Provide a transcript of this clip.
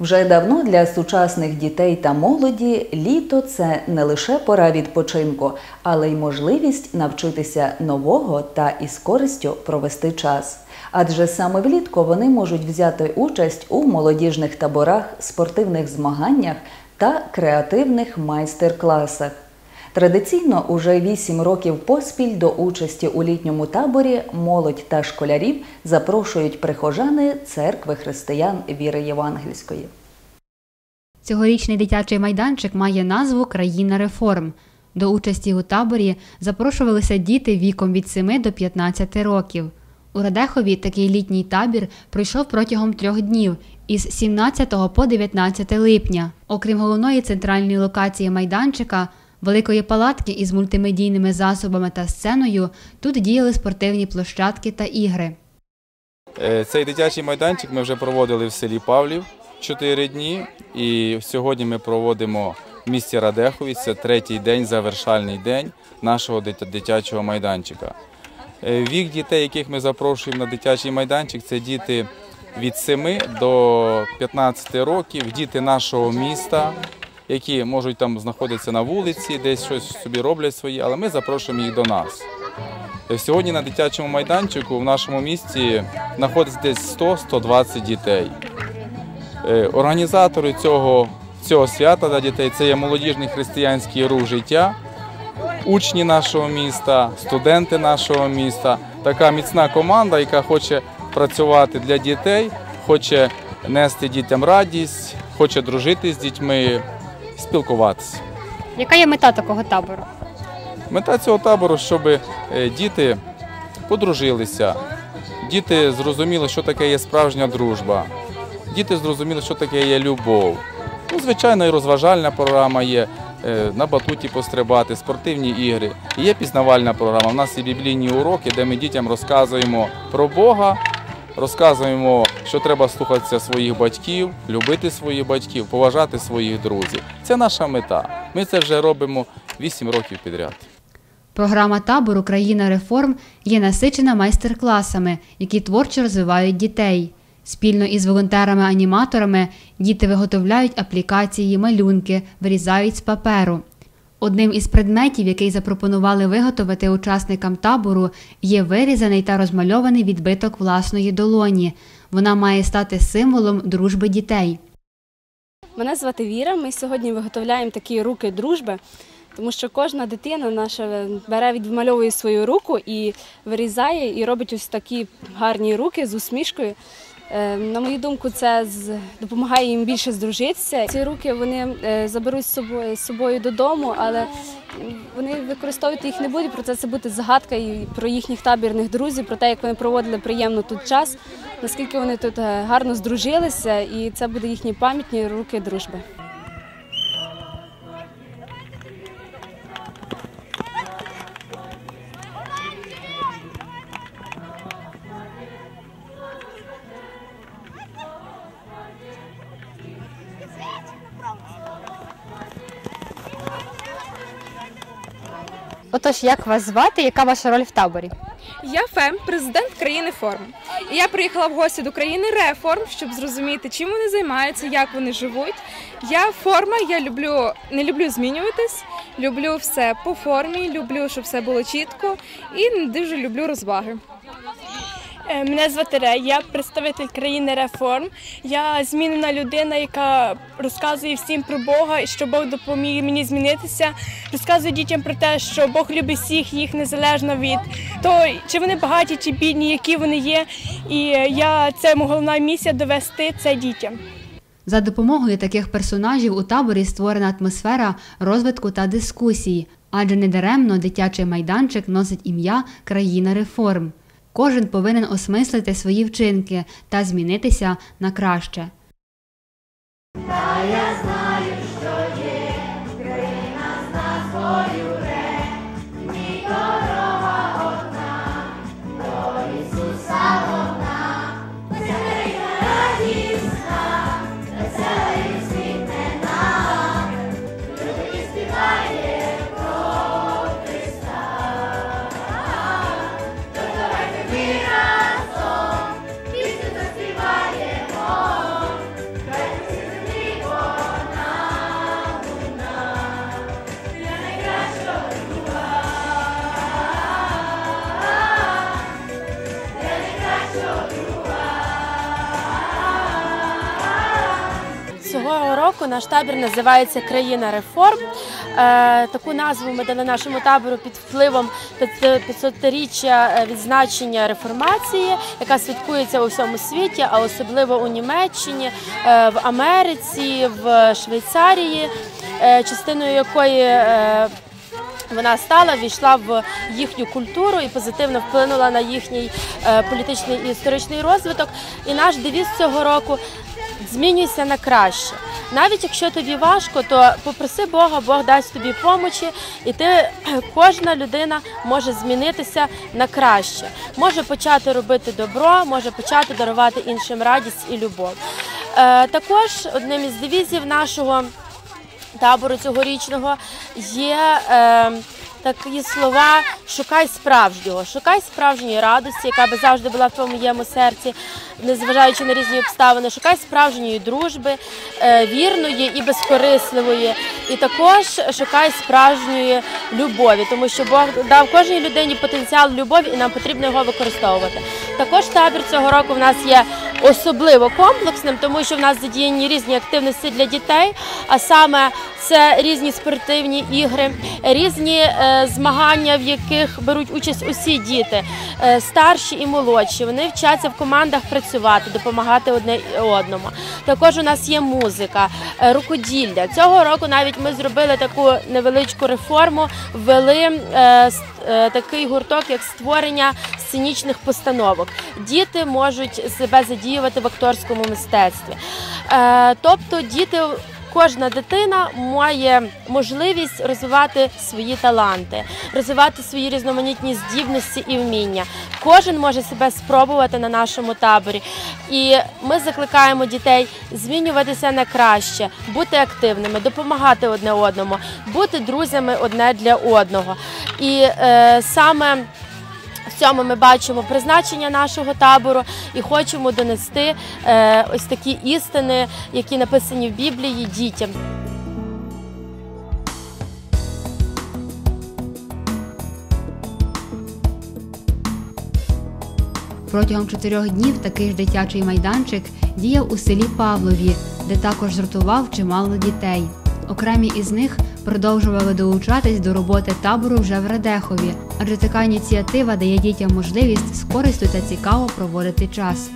Вже давно для сучасних дітей та молоді літо це не лише пора відпочинку, але й можливість навчитися нового та із користю провести час. Адже саме влітку вони можуть взяти участь у молодіжних таборах, спортивних змаганнях та креативних майстер-класах. Традиційно уже вісім років поспіль до участі у літньому таборі молодь та школярів запрошують прихожани церкви християн віри Євангельської. Цьогорічний дитячий майданчик має назву Країна реформ. До участі у таборі запрошувалися діти віком від 7 до 15 років. У Радехові такий літній табір пройшов протягом трьох днів із 17 по 19 липня. Окрім головної центральної локації майданчика, великої палатки із мультимедійними засобами та сценою, тут діяли спортивні площадки та ігри. Е, Цей дитячий майданчик ми вже проводили в селі Павлів 4 дні. І сьогодні ми проводимо в місті Радехові. Це третій день, завершальний день нашого дитячого майданчика. Е, Вік дітей, яких ми запрошуємо на дитячий майданчик, це діти від 7 до 15 років, діти нашого міста, які можуть там знаходитися на вулиці, десь щось собі роблять свої, але ми запрошуємо їх до нас. Сьогодні на дитячому майданчику в нашому місті знаходиться десь 100-120 дітей. Е, Організатори цього, цього свята для дітей це є молодіжний християнський рух життя, учні нашого міста, студенти нашого міста. Така міцна команда, яка хоче працювати для дітей, хоче нести дітям радість, хоче дружити з дітьми, спілкуватися. Яка є мета такого табору? Мета цього табору, щоб е, діти подружилися, діти зрозуміли, що таке є справжня дружба, діти зрозуміли, що таке є любов. Ну, звичайно, і розважальна програма є. е, На батуті пострибати, спортивні ігри. Є пізнавальна програма. У нас є біблійні уроки, де ми дітям розказуємо про Бога, розказуємо, що треба слухатися своїх батьків, любити своїх батьків, поважати своїх друзів. Це наша мета. Ми це вже робимо 8 років підряд. Програма табору Країна реформ є насичена майстер-класами, які творчо розвивають дітей. Спільно із волонтерами-аніматорами діти виготовляють аплікації, малюнки, вирізають з паперу. Одним із предметів, який запропонували виготовити учасникам табору, є вирізаний та розмальований відбиток власної долоні. Вона має стати символом дружби дітей. Мене звати Віра. Ми сьогодні виготовляємо такі руки дружби, тому що кожна дитина наша бере, відмальовує свою руку і вирізає, і робить ось такі гарні руки з усмішкою. Е, На мою думку, це допомагає їм більше здружитися. Ці руки вони е, заберуть з собою, з собою додому, але вони використовувати їх не будуть. Про це це буде загадка і про їхніх табірних друзів, про те, як вони проводили приємно тут час, наскільки вони тут е, гарно здружилися, і це буде їхні пам'ятні руки дружби. Отож, як вас звати? Яка ваша роль в таборі? Я Фем, президент країни Форм. І я приїхала в гості до країни Реформ, щоб зрозуміти, чим вони займаються, як вони живуть. Я форма, я люблю не люблю змінюватись, люблю все по формі, люблю, щоб все було чітко, і дуже люблю розваги. Е, Мене звати Ре, я представитель країни реформ. Я змінена людина, яка розказує всім про Бога і що Бог допоміг мені змінитися. Розказує дітям про те, що Бог любить всіх їх незалежно від того, чи вони багаті, чи бідні, які вони є. І е, я це головна місія довести це дітям. За допомогою таких персонажів у таборі створена атмосфера розвитку та дискусії, адже недаремно дитячий майданчик носить ім'я Країна реформ. Кожен повинен осмислити свої вчинки та змінитися на краще. Року наш табір називається Країна реформ. Е, Таку назву ми дали нашому табору під впливом 500-річчя відзначення реформації, яка святкується у всьому світі, а особливо у Німеччині, е, в Америці, в Швейцарії, е, частиною якої е, вона стала, війшла в їхню культуру і позитивно вплинула на їхній е, політичний і історичний розвиток. І наш девіз цього року змінюйся на краще. Навіть якщо тобі важко, то попроси Бога, Бог дасть тобі помочі, і ти кожна людина може змінитися на краще, може почати робити добро, може почати дарувати іншим радість і любов. Е, також одним із девізів нашого табору цьогорічного є е, такі слова Шукай справжнього, шукай справжньої радості, яка би завжди була в твоєму серці, незважаючи на різні обставини, шукай справжньої дружби, е, вірної і безкорисливої, і також шукай справжньої любові, тому що Бог дав кожній людині потенціал любові, і нам потрібно його використовувати. Також табір цього року в нас є особливо комплексним, тому що в нас задіяні різні активності для дітей, а саме це різні спортивні ігри, різні е, змагання, в яких беруть участь усі діти, е, старші і молодші. Вони вчаться в командах працювати, допомагати одне одному. Також у нас є музика, е, рукоділля. Цього року навіть ми зробили таку невеличку реформу, ввели такий гурток, як створення сценічних постановок. Діти можуть себе задіювати в акторському мистецтві. Тобто діти. Кожна дитина має можливість розвивати свої таланти, розвивати свої різноманітні здібності і вміння. Кожен може себе спробувати на нашому таборі. І ми закликаємо дітей змінюватися на краще, бути активними, допомагати одне одному, бути друзями одне для одного. І е, саме цьому ми бачимо призначення нашого табору і хочемо донести е, ось такі істини, які написані в Біблії дітям. Протягом чотирьох днів такий ж дитячий майданчик діяв у селі Павлові, де також згуртував чимало дітей. Окремі із них продовжували долучатись до роботи табору вже в Радехові, адже така ініціатива дає дітям можливість з користю та цікаво проводити час.